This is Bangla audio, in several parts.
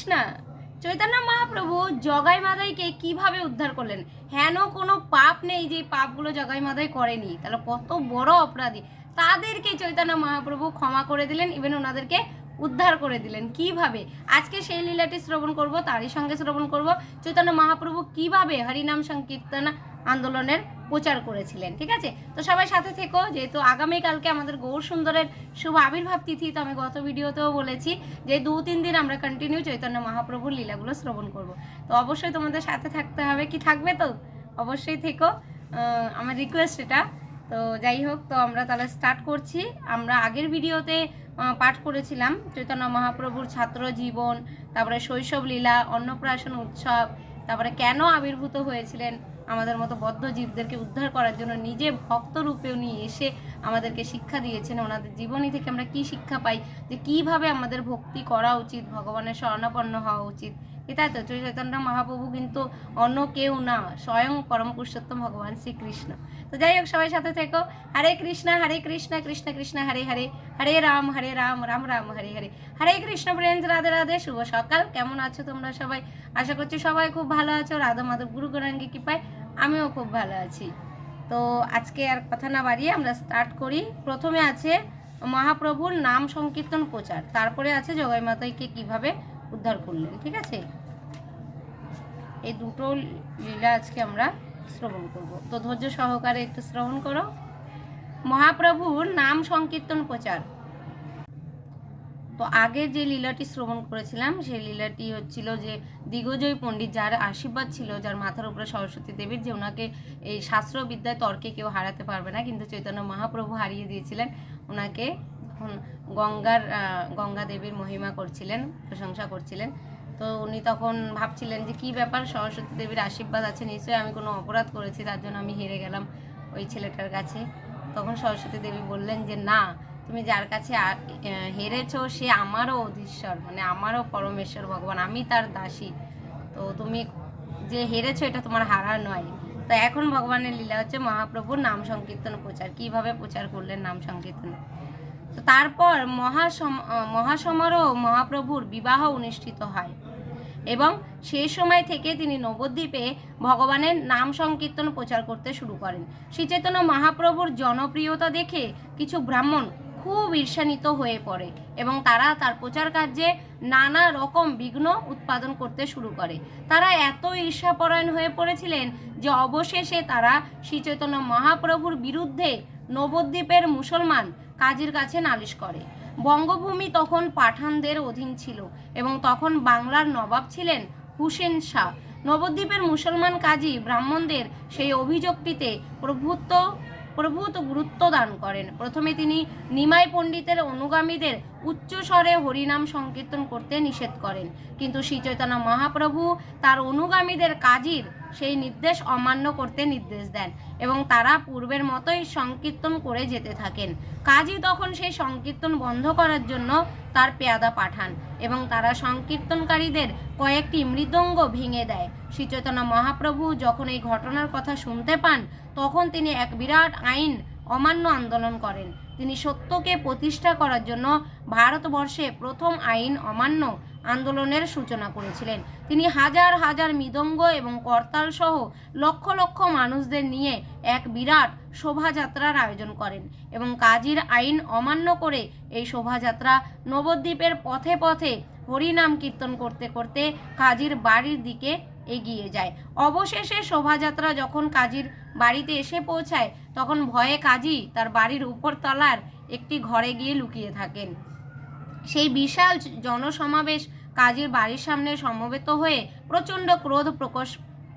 কৃষ্ণা। চৈতন্য মহাপ্রভু জগাই মাদাইকে কীভাবে উদ্ধার করলেন? হেন কোনো পাপ নেই যে পাপগুলো জগাই মাদাই করেনি। তাহলে কত বড় অপরাধী। তাদেরকে চৈতন্য মহাপ্রভু ক্ষমা করে দিলেন ইভেন ওনাদেরকে উদ্ধার করে দিলেন। কীভাবে? আজকে সেই লীলাটি শ্রবণ করব, তারই সঙ্গে শ্রবণ করব। চৈতন্য মহাপ্রভু কীভাবে হরিনাম সংকীর্তন আন্দোলনের প্রচার করেছিলেন, ঠিক আছে? তো সবাই সাথে থেকো, যেহেতু আগামীকালকে আমাদের গৌর সুন্দরের শুভ আবির্ভাব তিথি, তো আমি গত ভিডিওতেও বলেছি যে দু তিন দিন আমরা কন্টিনিউ চৈতন্য মহাপ্রভুর লীলাগুলো শ্রবণ করব। তো অবশ্যই তোমাদের সাথে থাকতে হবে। কি থাকবে তো? অবশ্যই থেকো। আমার রিকোয়েস্ট এটা। তো যাই হোক, তো আমরা তাহলে স্টার্ট করছি। আমরা আগের ভিডিওতে পাঠ করেছিলাম, চৈতন্য মহাপ্রভুর ছাত্র জীবন তারপরে শৈশব লীলা, অন্নপ্রাশন উৎসব তারপরে কেন আবির্ভূত হয়েছিলেন আমাদের মতো বদ্ধ জীবদেরকে উদ্ধার করার জন্য নিজে ভক্ত রূপে উনি এসে আমাদেরকে শিক্ষা দিয়েছেন, ওনাদের জীবনী থেকে আমরা কি শিক্ষা পাই, যে কীভাবে আমাদের ভক্তি করা উচিত, ভগবানের শরণাপন্ন হওয়া উচিত এটাই তো চৈতন্য মহাপ্রভু কিন্তু অন্য কেউ না, স্বয়ং পরম পুরুষোত্তম ভগবান শ্রীকৃষ্ণ। তো যাই হোক, সবাই সাথে থেকো। হরে কৃষ্ণ হরে কৃষ্ণ কৃষ্ণ কৃষ্ণ, হরে হরে হরে রাম হরে রাম রাম রাম, হরে হরে। হরে কৃষ্ণ ফ্রেন্ডস রাধে রাধে, শুভ সকাল। কেমন আছো তোমরা সবাই? আশা করছি সবাই খুব ভালো আছো। রাধা মাধব গুরু গৌরাঙ্গী কৃপায় আমিও খুব ভালো আছি। তো আজকে আর কথা না বাড়িয়ে আমরা স্টার্ট করি। প্রথমে আছে মহাপ্রভুর নাম সংকীর্তন প্রচার। তারপরে আছে জগাই মাতাইকে কীভাবে উদ্ধার করলেন, ঠিক আছে? এই দুটো লীলা আজকে আমরা শ্রবণ করব। তো ধৈর্য সহকারে একটু শ্রবণ করো। মহাপ্রভুর নাম সংকীর্তন প্রচার। তো আগে যে লীলাটি শ্রবণ করেছিলাম, সেই লীলাটি হচ্ছিল যে দিগ্গজয় পণ্ডিত যার আশীর্বাদ ছিল, যার মাথার উপরে সরস্বতী দেবীর, যে ওনাকে এই শাস্ত্রবিদ্যায় তর্কে কেউ হারাতে পারবে না, কিন্তু চৈতন্য মহাপ্রভু হারিয়ে দিয়েছিলেন। ওনাকে গঙ্গার গঙ্গা দেবীর মহিমা করছিলেন, প্রশংসা করছিলেন। তো উনি তখন ভাবছিলেন যে কি ব্যাপার সরস্বতী দেবীর আশীর্বাদ আছে নিশ্চয়ই আমি কোনো অপরাধ করেছি তার জন্য আমি হেরে গেলাম ওই ছেলেটার কাছে। তখন সরস্বতী দেবী বললেন যে না তুমি যার কাছে আহ, সে আমারও অধীশ্বর মানে আমারও পরমেশ্বর ভগবান আমি তার দাসী। তো তুমি যে হেরেছো এটা তোমার হারা নয়। তো এখন ভগবানের লীলা হচ্ছে মহাপ্রভুর নাম সংকীর্তন প্রচার। কীভাবে প্রচার করলেন নাম সংকীর্তন? তো তারপর মহাসম মহাসমারোহ মহাপ্রভুর বিবাহ অনুষ্ঠিত হয়। এবং সেই সময় থেকে তিনি নবদ্বীপে ভগবানের নাম সংকীর্তন প্রচার করতে শুরু করেন। শ্রীচৈতন্য মহাপ্রভুর জনপ্রিয়তা দেখে কিছু ব্রাহ্মণ খুব ঈর্ষান্বিত হয়ে পড়ে এবং তারা তার প্রচার কার্যে নানা রকম বিঘ্ন উৎপাদন করতে শুরু করে। তারা এত ঈর্ষাপরায়ণ হয়ে পড়েছিলেন যে অবশেষে তারা শ্রীচৈতন্য মহাপ্রভুর বিরুদ্ধে নবদ্বীপের মুসলমান কাজীর কাছে নালিশ করে। বঙ্গভূমি তখন পাঠানদের অধীন ছিল এবং তখন বাংলার নবাব ছিলেন হুসেন শাহ। নবদ্বীপের মুসলমান কাজী ব্রাহ্মণদের সেই অভিযোগটিতে প্রভুত্ব, প্রভূত গুরুত্ব দান করেন। প্রথমে তিনি নিমাই পণ্ডিতের অনুগামীদের উচ্চস্বরে হরিনাম সংকীর্তন করতে নিষেধ করেন। কিন্তু শ্রীচৈতন্য মহাপ্রভু তার অনুগামীদের কাজীর সেই নির্দেশ অমান্য করতে নির্দেশ দেন এবং তারা পূর্বের মতোই সংকীর্তন করে যেতে থাকেন। কাজী তখন সেই সংকীর্তন বন্ধ করার জন্য তার পেয়াদা পাঠান এবং তারা সংকীর্তনকারীদের কয়েকটি মৃদঙ্গ ভেঙে দেয়। শ্রীচৈতন্য মহাপ্রভু যখন এই ঘটনার কথা শুনতে পান, তখন তিনি এক বিরাট আইন অমান্য আন্দোলন করেন। তিনি সত্যকে প্রতিষ্ঠা করার জন্য ভারতবর্ষে প্রথম আইন অমান্য আন্দোলনের সূচনা করেছিলেন। তিনি হাজার হাজার মৃদঙ্গ এবং করতাল সহ লক্ষ লক্ষ মানুষদের নিয়ে এক বিরাট শোভাযাত্রার আয়োজন করেন এবং কাজীর আইন অমান্য করে এই শোভাযাত্রা নবদ্বীপের পথে পথে হরিনাম কীর্তন করতে করতে কাজীর বাড়ির দিকে এগিয়ে যায়। অবশেষে শোভাযাত্রা যখন কাজীর বাড়িতে এসে পৌঁছায়, তখন ভয়ে কাজী তার বাড়ির উপর তলার একটি ঘরে গিয়ে লুকিয়ে থাকেন। সেই বিশাল জনসমাবেশ কাজীর বাড়ির সামনে সমবেত হয়ে প্রচণ্ড ক্রোধ প্রকাশ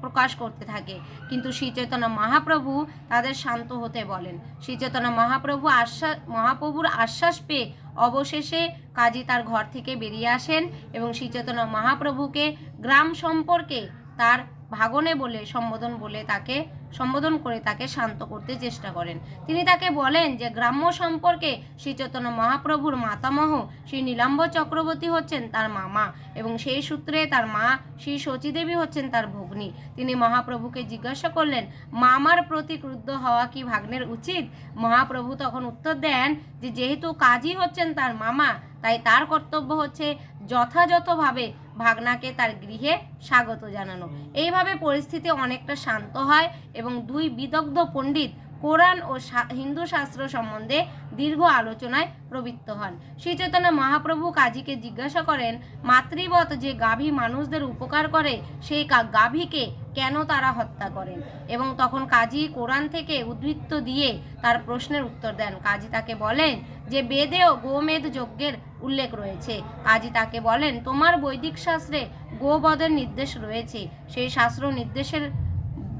প্রকাশ করতে থাকে। কিন্তু শ্রীচৈতন্য মহাপ্রভু তাদের শান্ত হতে বলেন। শ্রীচৈতন্য মহাপ্রভু আশ্বাস মহাপ্রভুর আশ্বাস পেয়ে অবশেষে কাজী তার ঘর থেকে বেরিয়ে আসেন এবং শ্রীচৈতন্য মহাপ্রভুকে গ্রাম সম্পর্কে তার ভাগনে বলে, সম্বোধন বলে তাকে সম্বোধন করে তাকে শান্ত করতে চেষ্টা করেন। তিনি তাকে বলেন যে, গ্রাম্য সম্পর্কে শ্রী চৈতন্য মহাপ্রভুর মাতামহ শ্রী নীলাম্ব চক্রবর্তী হচ্ছেন তার মামা এবং সেই সূত্রে তার মা শ্রী শচীদেবী হচ্ছেন তার ভগ্নী। তিনি মহাপ্রভুকে জিজ্ঞাসা করলেন, মামার প্রতি ক্রুদ্ধ হওয়া কি ভাগ্নের উচিত? মহাপ্রভু তখন উত্তর দেন যে, যেহেতু কাজী হচ্ছেন তার মামা, তাই তার কর্তব্য হচ্ছে যথাযথভাবে ভাগনাকে তার গৃহে স্বাগত জানানো। এইভাবে পরিস্থিতি অনেকটা শান্ত হয় এবং দুই বিদগ্ধ পণ্ডিত কোরআন ও হিন্দু শাস্ত্র সম্বন্ধে দীর্ঘ আলোচনায় প্রবৃত্ত হন। শ্রী চৈতন্য মহাপ্রভু কাজীকে জিজ্ঞাসা করেন মাতৃবত যে গাভী মানুষদের উপকার করে সেই গাভীকে কেন তারা হত্যা করেন? এবং তখন কাজী কোরআন থেকে উদ্ধৃত্ত দিয়ে তার প্রশ্নের উত্তর দেন। কাজী তাকে বলেন যে বেদেও গোমেদ যজ্ঞের উল্লেখ রয়েছে। কাজী তাকে বলেন, তোমার বৈদিক শাস্ত্রে গোবধের নির্দেশ রয়েছে। সেই শাস্ত্র নির্দেশের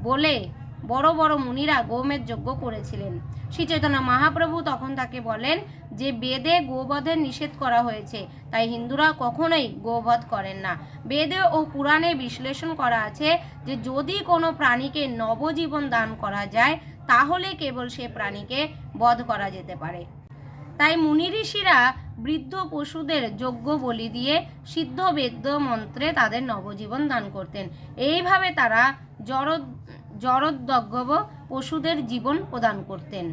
বলে বড় বড় মুনিরা গোমেদ যজ্ঞ করেছিলেন। শ্রী চৈতন্য মহাপ্রভু তখন তাকে বলেন যে, বেদে গোবধের নিষেধ করা হয়েছে, তাই হিন্দুরা কখনোই গোবধ করেন না। বেদে ও পুরাণে বিশ্লেষণ করা আছে যে, যদি কোনো প্রাণীকে নবজীবন দান করা যায়, তাহলে কেবল সে প্রাণীকে বধ করা যেতে পারে। তাই মুনি ঋষিরা বৃদ্ধ পশুদের যজ্ঞ বলি দিয়ে সিদ্ধ বেদ্য মন্ত্রে তাদের নবজীবন দান করতেন। এইভাবে তারা জড় জড়োদ্দগ্ধব পশুদের জীবন প্রদান করতেন।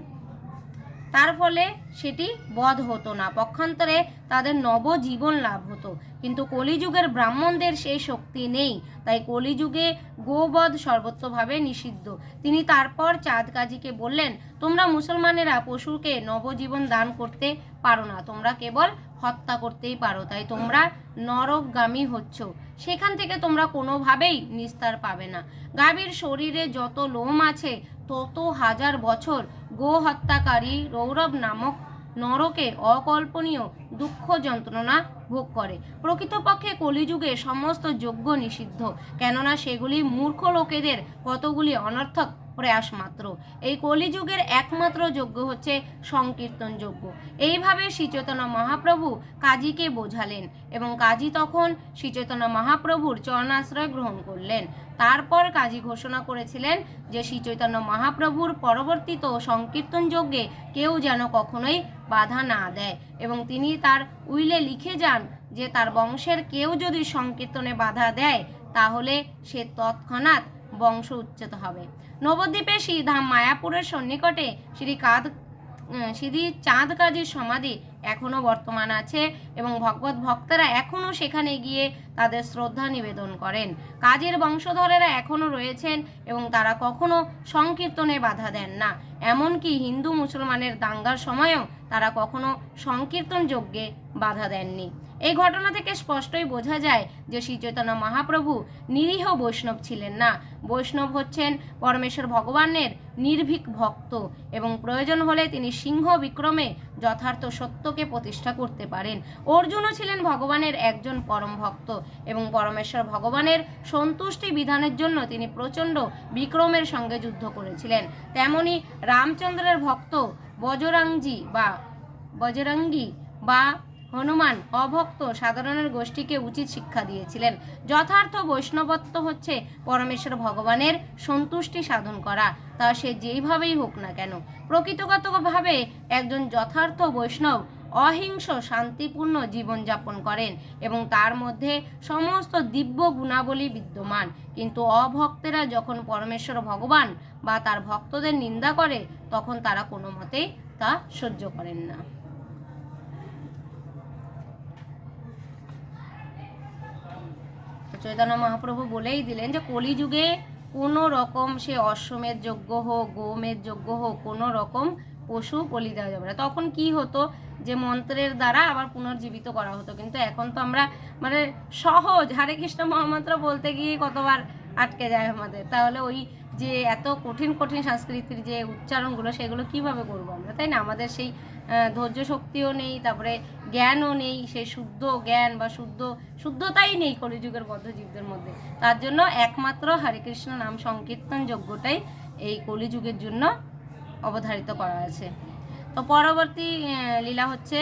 তার ফলে সেটি বধ হতো না। পক্ষান্তরে তাদের নবজীবন লাভ হতো। কিন্তু কলিযুগের ব্রাহ্মণদের সেই শক্তি নেই। তাই কলিযুগে গোবধ সর্বত্রভাবে নিষিদ্ধ। তিনি তারপর চাঁদ কাজীকে বললেন, তোমরা মুসলমানেরা পশুকে নবজীবন দান করতে পারো না। তোমরা কেবল হত্যা করতেই পারো। তাই তোমরা নরকগামী হচ্ছ। সেখান থেকে তোমরা কোনোভাবেই নিস্তার পাবে না। গাভীর শরীরে যত লোম আছে, তত হাজার বছর গো হত্যাকারী রৌরব নামক নরকে অকল্পনীয় দুঃখ যন্ত্রণা ভোগ করে। প্রকৃতপক্ষে কলিযুগে সমস্ত যোগ্য নিষিদ্ধ। কেননা সেগুলি মূর্খ লোকেদের কতগুলি অনর্থক প্রয়াস মাত্র। এই কলিযুগের একমাত্র যোগ্য হচ্ছে সংকীর্তন যোগ্য এইভাবে শ্রীচৈতন্য মহাপ্রভু কাজীকে বোঝালেন এবং কাজী তখন শ্রীচৈতন্য মহাপ্রভুর চরণাশ্রয় গ্রহণ করলেন। তারপর কাজী ঘোষণা করেছিলেন যে শ্রীচৈতন্য মহাপ্রভুর পরবর্তীত সংকীর্তন যজ্ঞে কেউ যেন কখনোই বাধা না দেয় এবং তিনি তার উইলে লিখে যান যে তার বংশের কেউ যদি সংকীর্তনে বাধা দেয়, তাহলে সে তৎক্ষণাৎ বংশ উচ্চত হবে। নবদ্বীপে শ্রীধাম মায়াপুরের সন্নিকটে শ্রী আহ, শ্রী চাঁদ কাজীর সমাধি এখনও বর্তমান আছে এবং ভগবত ভক্তরা এখনও সেখানে গিয়ে তাদের শ্রদ্ধা নিবেদন করেন। কাজের বংশধরেরা এখনও রয়েছেন এবং তারা কখনো সংকীর্তনে বাধা দেন না। এমনকি হিন্দু মুসলমানের দাঙ্গার সময়ও তারা কখনো সংকীর্তন যজ্ঞে বাধা দেননি। এই ঘটনা থেকে স্পষ্টই বোঝা যায় যে শ্রী চৈতন্য মহাপ্রভু নিরীহ বৈষ্ণব ছিলেন না। বৈষ্ণব হচ্ছেন পরমেশ্বর ভগবানের নির্ভীক ভক্ত এবং প্রয়োজন হলে তিনি সিংহ বিক্রমে যথার্থ সত্যকে প্রতিষ্ঠা করতে পারেন। অর্জুনও ছিলেন ভগবানের একজন পরম ভক্ত এবং পরমেশ্বর ভগবানের সন্তুষ্টি বিধানের জন্য তিনি প্রচণ্ড বিক্রমের সঙ্গে যুদ্ধ করেছিলেন। তেমনি রামচন্দ্রের ভক্ত বজরাঙ্গি বা বজরঙ্গী বা হনুমান অভক্ত সাধারণের গোষ্ঠীকে উচিত শিক্ষা দিয়েছিলেন। যথার্থ বৈষ্ণবত্ব হচ্ছে পরমেশ্বর ভগবানের সন্তুষ্টি সাধন করা। তা সে যেইভাবেই হোক না কেন, প্রকৃতগতভাবে একজন যথার্থ বৈষ্ণব অহিংস, শান্তিপূর্ণ জীবনযাপন করেন এবং তার মধ্যে সমস্ত দিব্য গুণাবলী বিদ্যমান। কিন্তু অভক্তেরা যখন পরমেশ্বর ভগবান বা তার ভক্তদের নিন্দা করে, তখন তারা কোনো মতেই তা সহ্য করেন না তো চৈতন্য মহাপ্রভু বলেই দিলেন যে কলিযুগে কোনো রকম সে অশ্বমের যোগ্য হোক গোমের যজ্ঞ হোক, কোনো রকম পশু বলি দেওয়া যাবে না। তখন কি হতো যে মন্ত্রের দ্বারা আবার পুনর্জীবিত করা হতো। কিন্তু এখন তো আমরা মানে সহজ, হরে কৃষ্ণ মহামন্ত্র বলতে গিয়ে কতবার আটকে যায় আমাদের। তাহলে ওই যে এত কঠিন কঠিন সংস্কৃতির যে উচ্চারণগুলো, সেগুলো কীভাবে করব আমরা? তাই না? আমাদের সেই ধৈর্য শক্তিও নেই, তারপরে জ্ঞানও নেই, সে শুদ্ধ জ্ঞান বা শুদ্ধ, শুদ্ধতাই নেই কলিযুগের বদ্ধজীবদের মধ্যে। তার জন্য একমাত্র হরে কৃষ্ণ নাম সংকীর্তন যজ্ঞটাই এই কলিযুগের জন্য অবধারিত করা আছে। তো পরবর্তী লীলা হচ্ছে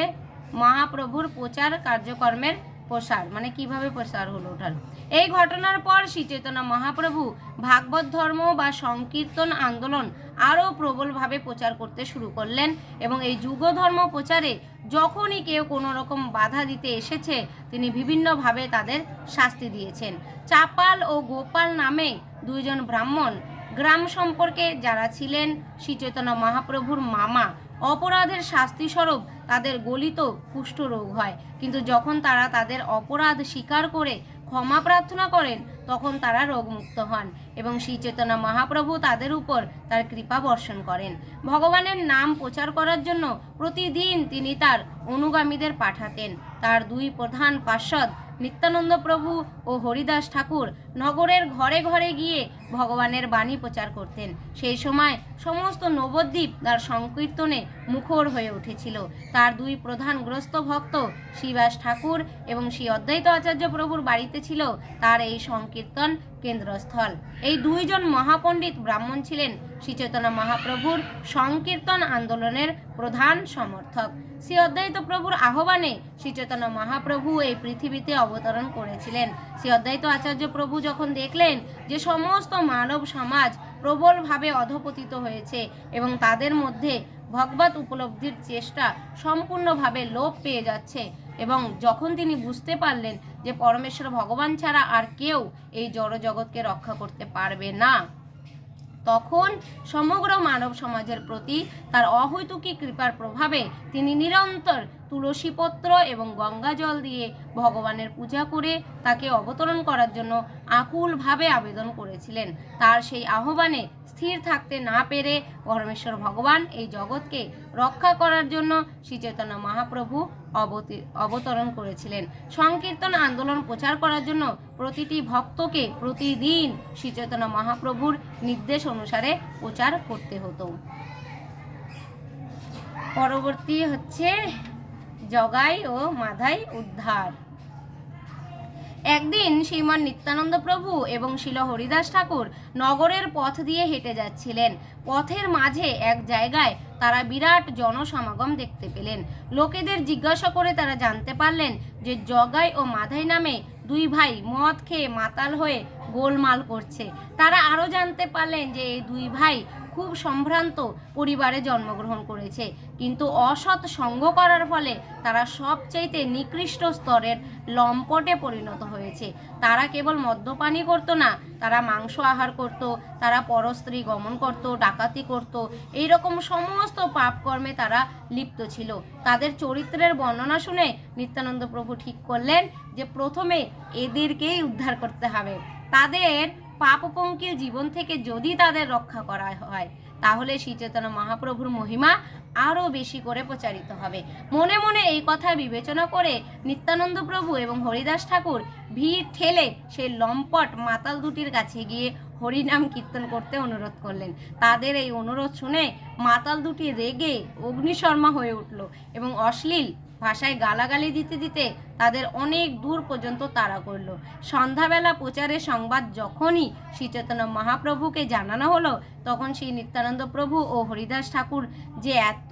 মহাপ্রভুর প্রচার কার্যকর্মের প্রসার। মানে কীভাবে প্রসার হলো ওঠার এই ঘটনার পর শ্রী চৈতন্য মহাপ্রভু ভাগবত ধর্ম বা সংকীর্তন আন্দোলন আরও প্রবলভাবে প্রচার করতে শুরু করলেন এবং এই যুগ ধর্ম প্রচারে যখনই কেউ কোনো রকম বাধা দিতে এসেছে, তিনি বিভিন্নভাবে তাদের শাস্তি দিয়েছেন। চাপাল ও গোপাল নামে দুইজন ব্রাহ্মণ গ্রাম সম্পর্কে যারা ছিলেন শ্রী চৈতন্য মহাপ্রভুর মামা, অপরাধের শাস্তি স্বরূপ তাদের গলিত কুষ্ঠরোগ হয়। কিন্তু যখন তারা তাদের অপরাধ স্বীকার করে ক্ষমা প্রার্থনা করেন, তখন তারা রোগমুক্ত হন এবং শ্রী চেতনা মহাপ্রভু তাদের উপর তার কৃপা বর্ষণ করেন। ভগবানের নাম প্রচার করার জন্য প্রতিদিন তিনি তার অনুগামীদের পাঠাতেন। তার দুই প্রধান পার্ষদ নিত্যানন্দ প্রভু ও হরিদাস ঠাকুর নগরের ঘরে ঘরে গিয়ে ভগবানের বাণী প্রচার করতেন। সেই সময় সমস্ত নবদ্বীপ তার সংকীর্তনে মুখর হয়ে উঠেছিল। তার দুই প্রধান গ্রস্ত ভক্ত শিবাস ঠাকুর এবং শ্রী অদ্বৈত আচার্য প্রভুর বাড়িতে ছিল তার এই সংকীর্তন কেন্দ্রস্থল। এই দুইজন মহাপণ্ডিত ব্রাহ্মণ ছিলেন শ্রী চৈতন্য মহাপ্রভুর সংকীর্তন আন্দোলনের প্রধান সমর্থক। শ্রী অদ্বৈত প্রভুর আহ্বানে শ্রী চৈতন্য মহাপ্রভু এই পৃথিবীতে অবতরণ করেছিলেন। শ্রী অদ্বৈত আচার্য প্রভু যখন দেখলেন যে সমস্ত মানব সমাজ প্রবলভাবে অধপতিত হয়েছে এবং তাদের মধ্যে ভগবত উপলব্ধির চেষ্টা সম্পূর্ণভাবে লোপ পেয়ে যাচ্ছে এবং যখন তিনি বুঝতে পারলেন যে পরমেশ্বর ভগবান ছাড়া আর কেউ এই জড় জগৎকে রক্ষা করতে পারবে না, তখন সমগ্র মানব সমাজের প্রতি তার অহৈতুকী কৃপার প্রভাবে তিনি নিরন্তর তুলসীপত্র এবং গঙ্গা জল দিয়ে ভগবানের পূজা করে তাকে অবতরণ করার জন্য আকুলভাবে আবেদন করেছিলেন। তার সেই আহ্বানে স্থির থাকতে না পেরে পরমেশ্বর ভগবান এই জগৎকে রক্ষা করার জন্য শ্রী চৈতন্য মহাপ্রভু অবতি- অবতরণ করেছিলেন। সংকীর্তন আন্দোলন প্রচার করার জন্য প্রতিটি ভক্তকে প্রতিদিন শ্রী চৈতন্য মহাপ্রভুর নির্দেশ অনুসারে প্রচার করতে হতো। পরবর্তী হচ্ছে জগাই ও মাধাই উদ্ধার। একদিন শ্রীমান নিত্যানন্দ প্রভু এবং শিল হরিদাস ঠাকুর নগরের পথ দিয়ে হেঁটে যাচ্ছিলেন। পথের মাঝে এক জায়গায় তারা বিরাট জনসমাগম দেখতে পেলেন। লোকেদের জিজ্ঞাসা করে তারা জানতে পারলেন যে জগাই ও মাধাই নামে দুই ভাই মদ খেয়ে মাতাল হয়ে গোলমাল করছে। তারা আরও জানতে পারলেন যে এই দুই ভাই খুব সম্ভ্রান্ত পরিবারে জন্মগ্রহণ করেছে। কিন্তু অসৎ সঙ্গ করার ফলে তারা সবচাইতে নিকৃষ্ট স্তরের লম্পটে পরিণত হয়েছে। তারা কেবল মদ্যপানই করতো না, তারা মাংস আহার করত, তারা পরস্ত্রী গমন করত, ডাকাতি করত এই রকম সমস্ত পাপকর্মে তারা লিপ্ত ছিল। তাদের চরিত্রের বর্ণনা শুনে নিত্যানন্দ প্রভু ঠিক করলেন যে প্রথমে এদেরকেই উদ্ধার করতে হবে। তাদের পাপপঙ্কিল জীবন থেকে যদি তাদের রক্ষা করা হয়, তাহলে শ্রীচেতন মহাপ্রভুর মহিমা আরও বেশি করে প্রচারিত হবে। মনে মনে এই কথা বিবেচনা করে নিত্যানন্দ প্রভু এবং হরিদাস ঠাকুর ভিড় ঠেলে সেই লম্পট মাতাল দুটির কাছে গিয়ে হরিনাম কীর্তন করতে অনুরোধ করলেন। তাদের এই অনুরোধ শুনে মাতাল দুটি রেগে অগ্নিশর্মা হয়ে উঠল এবং অশ্লীল ভাষায় গালাগালি দিতে দিতে তাদের অনেক দূর পর্যন্ত তাড়া করল। সন্ধ্যাবেলা প্রচারের সংবাদ যখনই শ্রীচেতন মহাপ্রভুকে জানানো হলো, তখন শ্রী নিত্যানন্দ প্রভু ও হরিদাস ঠাকুর যে এত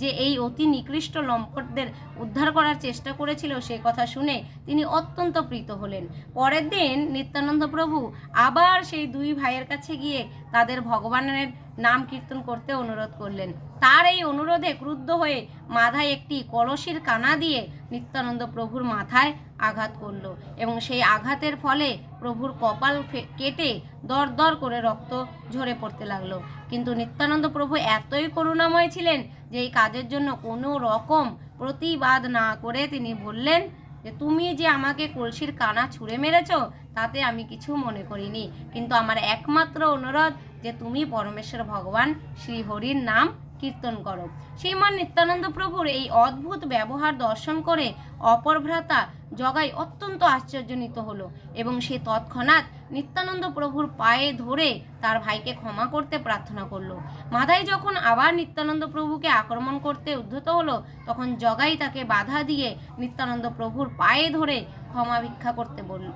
যে এই অতি নিকৃষ্ট লম্পটদের উদ্ধার করার চেষ্টা করেছিল সে কথা শুনে তিনি অত্যন্ত প্রীত হলেন। পরের দিন নিত্যানন্দ প্রভু আবার সেই দুই ভাইয়ের কাছে গিয়ে তাদের ভগবানের নাম কীর্তন করতে অনুরোধ করলেন। তার এই অনুরোধে ক্রুদ্ধ হয়ে মাথায় একটি কলসির কানা দিয়ে নিত্যানন্দ প্রভুর মাথায় আঘাত করল এবং সেই আঘাতের ফলে প্রভুর কপাল কেটে দর দর করে রক্ত ঝরে পড়তে লাগল। কিন্তু নিত্যানন্দ প্রভু এতই করুণাময় ছিলেন যে এই কাজের জন্য কোনো রকম প্রতিবাদ না করে তিনি বললেন যে, তুমি যে আমাকে কলসির কানা ছুঁড়ে মেরেছ, তাতে আমি কিছু মনে করিনি। কিন্তু আমার একমাত্র অনুরোধ যে, তুমি পরমেশ্বর ভগবান শ্রী হরির নাম কীর্তন করো। শ্রীমান নিত্যানন্দ প্রভুর এই অদ্ভুত ব্যবহার দর্শন করে অপর ভ্রাতা জগাই অত্যন্ত আশ্চর্যজনিত হলো এবং সে তৎক্ষণাৎ নিত্যানন্দ প্রভুর পায়ে ধরে তার ভাইকে ক্ষমা করতে প্রার্থনা করল। মাধাই যখন আবার নিত্যানন্দ প্রভুকে আক্রমণ করতে উদ্ধত হলো, তখন জগাই তাকে বাধা দিয়ে নিত্যানন্দ প্রভুর পায়ে ধরে ক্ষমা ভিক্ষা করতে বলল।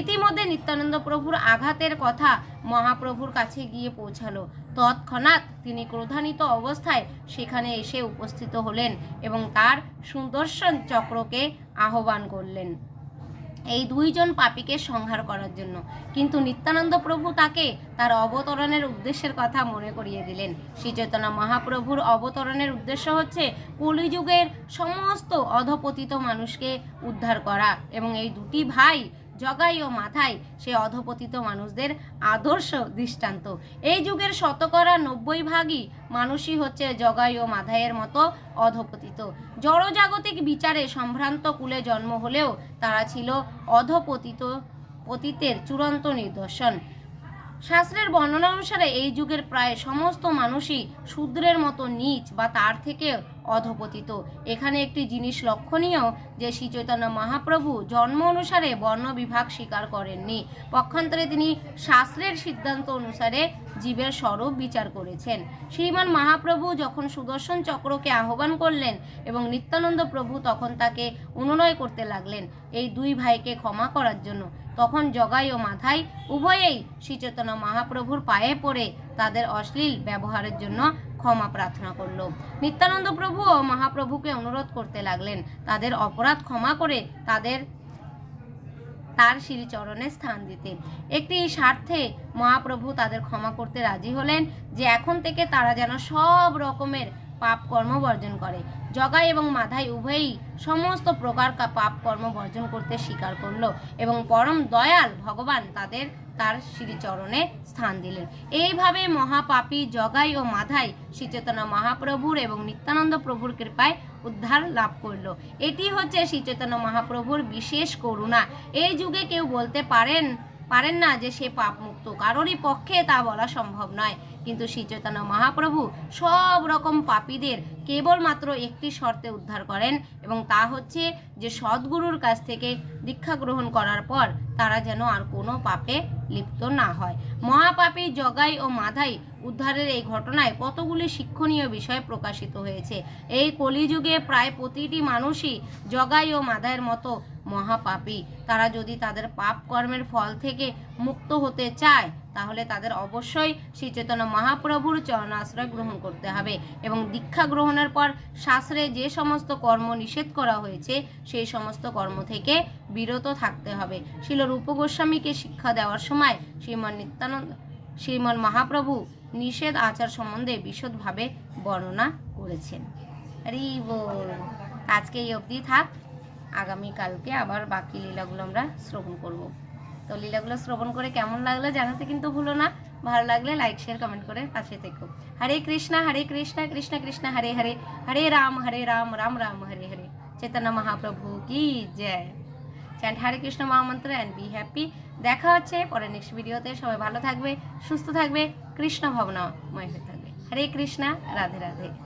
ইতিমধ্যে নিত্যানন্দ প্রভুর আঘাতের কথা মহাপ্রভুর কাছে গিয়ে পৌঁছালো। তৎক্ষণাৎ তিনি ক্রোধান্বিত অবস্থায় সেখানে এসে উপস্থিত হলেন এবং তার সুদর্শন চক্রকে আহ্বান করলেন। এই দুইজন পাপীকে সংহার করার জন্য। কিন্তু নিত্যানন্দ প্রভু তাকে তার অবতরণের উদ্দেশ্যের কথা মনে করিয়ে দিলেন। শ্রী চৈতন্য মহাপ্রভুর অবতরণের উদ্দেশ্য হচ্ছে কলিযুগের সমস্ত অধপতিত মানুষকে উদ্ধার করা এবং এই দুটি ভাই জগাই ও মাথায় সে অধপতিত মানুষদের আদর্শ দৃষ্টান্ত। এই যুগের শতকরা নব্বই ভাগই মানুষই হচ্ছে জগাই ও মাধাইয়ের মতো অধপতিত। জড়জাগতিক বিচারে সম্ভ্রান্ত কুলে জন্ম হলেও তারা ছিল অধপতিত পতিতের চূড়ান্ত নিদর্শন। শাস্ত্রের বর্ণনা অনুসারে এই যুগের প্রায় সমস্ত মানুষই শূদ্রের মতো নীচ বা তার থেকে অধপতিত। এখানে একটি জিনিস লক্ষণীয় যে শ্রী চৈতন্য মহাপ্রভু জন্ম অনুসারে বর্ণ বিভাগ স্বীকার করেননি। পক্ষান্তরে তিনি শাস্ত্রের সিদ্ধান্ত অনুসারে জীবের স্বরূপ বিচার করেছেন। শ্রীমান মহাপ্রভু যখন সুদর্শন চক্রকে আহ্বান করলেন এবং নিত্যানন্দ প্রভু তখন তাকে অনুনয় করতে লাগলেন এই দুই ভাইকে ক্ষমা করার জন্য। তখন জগাই ও মাথায় উভয়েই শ্রীচৈতন্য মহাপ্রভুর পায়ে পড়ে তাদের অশ্লীল ব্যবহারের জন্য ক্ষমা প্রার্থনা করল। নিত্যানন্দ প্রভু ও মহাপ্রভুকে অনুরোধ করতে লাগলেন। তাদের অপরাধ ক্ষমা করে তাদের, তার শ্রীচরণে স্থান দিতে। একটি স্বার্থে মহাপ্রভু তাদের ক্ষমা করতে রাজি হলেন, যে এখন থেকে তারা যেন সব রকমের পাপ কর্ম বর্জন করে। জগাই এবং মাধাই উভয়ই সমস্ত প্রকার পাপ কর্ম বর্জন করতে স্বীকার করল এবং পরম দয়াল ভগবান তাদের তার শ্রীচরণে স্থান দিলেন। এইভাবে মহাপাপী জগাই ও মাধাই শ্রীচেতনা মহাপ্রভুর এবং নিত্যানন্দ প্রভুর কৃপায় উদ্ধার লাভ করল। এটি হচ্ছে শ্রীচৈতন্য মহাপ্রভুর বিশেষ করুণা। এই যুগে কেউ বলতে পারেন পারেন না যে সে পাপ মুক্ত কারোরই পক্ষে তা বলা সম্ভব নয়। কিন্তু শ্রীচৈতন্য মহাপ্রভু সব রকম পাপীদের কেবলমাত্র একটি শর্তে উদ্ধার করেন এবং তা হচ্ছে যে সদ্গুরুর কাছ থেকে দীক্ষা গ্রহণ করার পর তারা যেন আর কোনো পাপে লিপ্ত না হয়। মহাপাপী জগাই ও মাধাই উদ্ধারের এই ঘটনায় কতগুলি শিক্ষণীয় বিষয় প্রকাশিত হয়েছে। এই কলিযুগে প্রায় প্রতিটি মানুষই জগাই ও মাধাইয়ের মতো মহাপাপী। তারা যদি তাদের পাপ কর্মের ফল থেকে মুক্ত হতে চায়, তাহলে তাদের অবশ্যই শ্রী চৈতন্য মহাপ্রভুর চরণাশ্রয় গ্রহণ করতে হবে এবং দীক্ষা গ্রহণের পর শাস্ত্রে যে সমস্ত কর্ম নিষেধ করা হয়েছে, সেই সমস্ত কর্ম থেকে বিরত থাকতে হবে। শিল রূপ গোস্বামীকে শিক্ষা দেওয়ার সময় শ্রীমন নিত্যানন্দ, শ্রীমন মহাপ্রভু নিষেধ আচার সম্বন্ধে বিশদভাবে বর্ণনা করেছেন। আজকে এই অবধি থাক। আগামীকালকে আবার বাকি লীলাগুলো আমরা শ্রবণ করব। তো লীলাগুলো শ্রবণ করে কেমন লাগল জানাতে কিন্তু ভুলো না। ভালো লাগলে লাইক শেয়ার কমেন্ট করে পাশে থেকো। হরে কৃষ্ণা হরে কৃষ্ণা, কৃষ্ণ কৃষ্ণ, হরে হরে। হরে রাম হরে রাম রাম রাম, হরে হরে। চৈতন্য মহাপ্রভু কি জয়। চ্যান্ট হরে কৃষ্ণ মহামন্ত্র অ্যান্ড বি হ্যাপি দেখা হচ্ছে পরে নেক্সট ভিডিওতে সবাই ভালো থাকবে, সুস্থ থাকবে। কৃষ্ণ ভাবনাময় হয়ে থাকবে। হরে কৃষ্ণা রাধে রাধে